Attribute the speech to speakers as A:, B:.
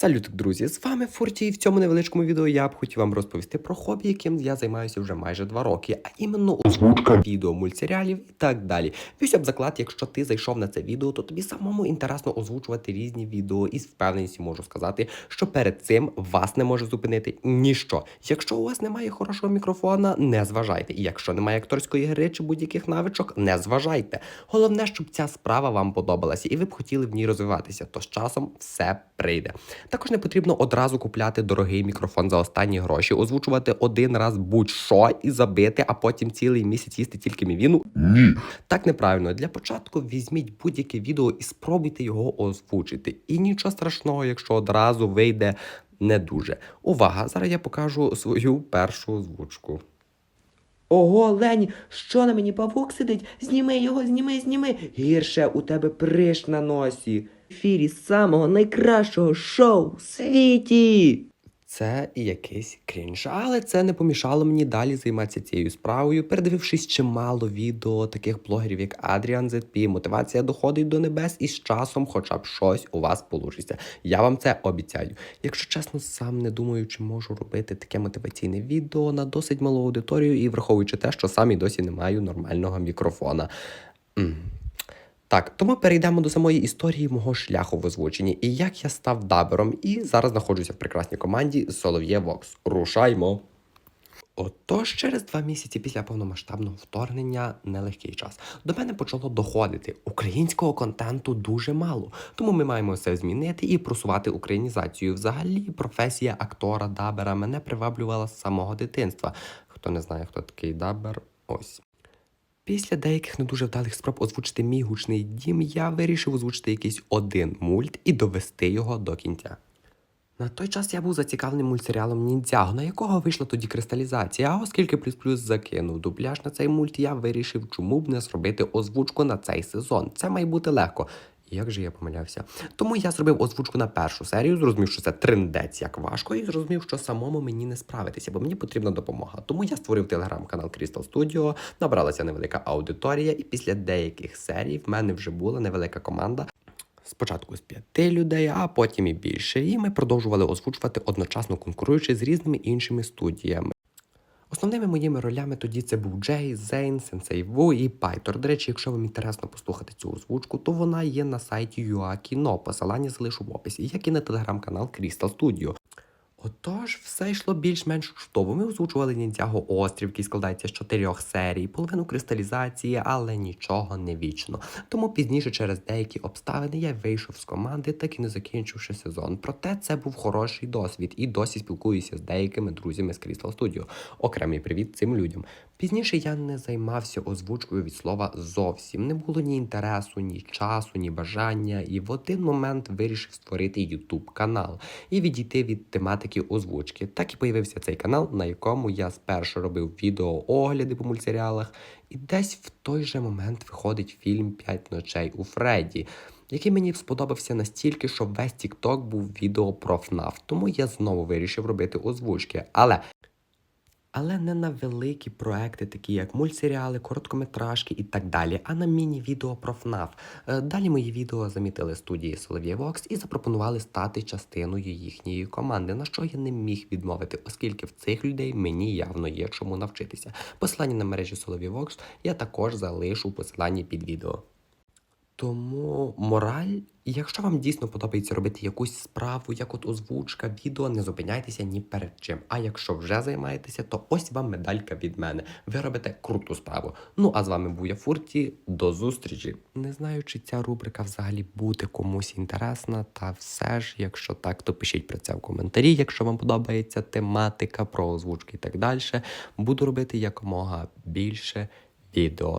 A: Салют, друзі! З вами Форті, і в цьому невеличкому відео я б хотів вам розповісти про хобі, яким я займаюся вже майже два роки, а іменно озвучка відео, мультсеріалів і так далі. Візься б заклад, якщо ти зайшов на це відео, то тобі самому інтересно озвучувати різні відео, і з впевненістю можу сказати, що перед цим вас не може зупинити ніщо. Якщо у вас немає хорошого мікрофона, не зважайте. І якщо немає акторської гри чи будь-яких навичок, не зважайте. Головне, щоб ця справа вам подобалася, і ви б хотіли в ній розвиватися, то з часом все прийде. Також не потрібно одразу купляти дорогий мікрофон за останні гроші, озвучувати один раз будь-що і забити, а потім цілий місяць їсти тільки мівіну. Ні. Так неправильно. Для початку візьміть будь-яке відео і спробуйте його озвучити. І нічого страшного, якщо одразу вийде не дуже. Увага! Зараз я покажу свою першу озвучку.
B: Ого, Лені, що на мені павук сидить? Зніми його, зніми, зніми. Гірше у тебе приш на носі. В ефірі самого найкращого шоу в світі.
A: Це і якийсь крінж, але це не помішало мені далі займатися цією справою, передивившись чимало відео таких блогерів, як Адріан ZP, мотивація доходить до небес, і з часом, хоча б щось у вас получиться. Я вам це обіцяю. Якщо чесно, сам не думаю, чи можу робити таке мотиваційне відео на досить малу аудиторію, і враховуючи те, що сам і досі не маю нормального мікрофона. М. Так, тому перейдемо до самої історії мого шляху в озвученні і як я став дабером, і зараз знаходжуся в прекрасній команді Солов'є Вокс. Рушаймо! Отож, через два місяці після повномасштабного вторгнення нелегкий час. До мене почало доходити. Українського контенту дуже мало, тому ми маємо все змінити і просувати українізацію. Взагалі, професія актора дабера мене приваблювала з самого дитинства. Хто не знає, хто такий дабер, ось. Після деяких не дуже вдалих спроб озвучити мій гучний дім, я вирішив озвучити якийсь один мульт і довести його до кінця. На той час я був зацікавлений мультсеріалом Ніндзяго, на якого вийшла тоді кристалізація. А оскільки плюс плюс закинув дубляж на цей мульт, я вирішив, чому б не зробити озвучку на цей сезон. Це має бути легко. Як же я помилявся? Тому я зробив озвучку на першу серію, зрозумів, що це триндець як важко, і зрозумів, що самому мені не справитися, бо мені потрібна допомога. Тому я створив телеграм-канал Crystal Studio, набралася невелика аудиторія, і після деяких серій в мене вже була невелика команда. Спочатку з п'яти людей, а потім і більше. І ми продовжували озвучувати одночасно конкуруючи з різними іншими студіями. Основними моїми ролями тоді це був Джей, Зейн, Сенсей Ву і Пайтор. До речі, якщо вам інтересно послухати цю озвучку, то вона є на сайті UA Кіно. Посилання залишу в описі, як і на телеграм-канал Crystal Studio. Отож, все йшло більш-менш чудово. Ми озвучували Ніндзяго Острів, який складається з чотирьох серій, половину кристалізації, але нічого не вічно. Тому пізніше, через деякі обставини, я вийшов з команди, так і не закінчивши сезон. Проте це був хороший досвід і досі спілкуюся з деякими друзями з Crystal Studio. Окремий привіт цим людям. Пізніше я не займався озвучкою від слова зовсім. Не було ні інтересу, ні часу, ні бажання. І в один момент вирішив створити YouTube канал і відійти від тематики озвучки. Так і появився цей канал, на якому я спершу робив відео огляди по мультсеріалах, і десь в той же момент виходить фільм П'ять ночей у Фредді. Який мені сподобався настільки, що весь TikTok був відео про ФНАФ, тому я знову вирішив робити озвучки. Але але не на великі проекти, такі як мультсеріали, короткометражки і так далі, а на міні-відео про ФНАФ. Е, Далі мої відео замітили студії Солов'є Вокс і запропонували стати частиною їхньої команди, на що я не міг відмовити, оскільки в цих людей мені явно є чому навчитися. Посилання на мережі Солов'є Вокс я також залишу у посиланні під відео. Тому мораль, якщо вам дійсно подобається робити якусь справу, як от озвучка, відео, не зупиняйтеся ні перед чим. А якщо вже займаєтеся, то ось вам медалька від мене. Ви робите круту справу. Ну а з вами був я Фурті. До зустрічі. Не знаю, чи ця рубрика взагалі буде комусь інтересна, та все ж, якщо так, то пишіть про це в коментарі, якщо вам подобається тематика про озвучки і так далі. Буду робити якомога більше відео.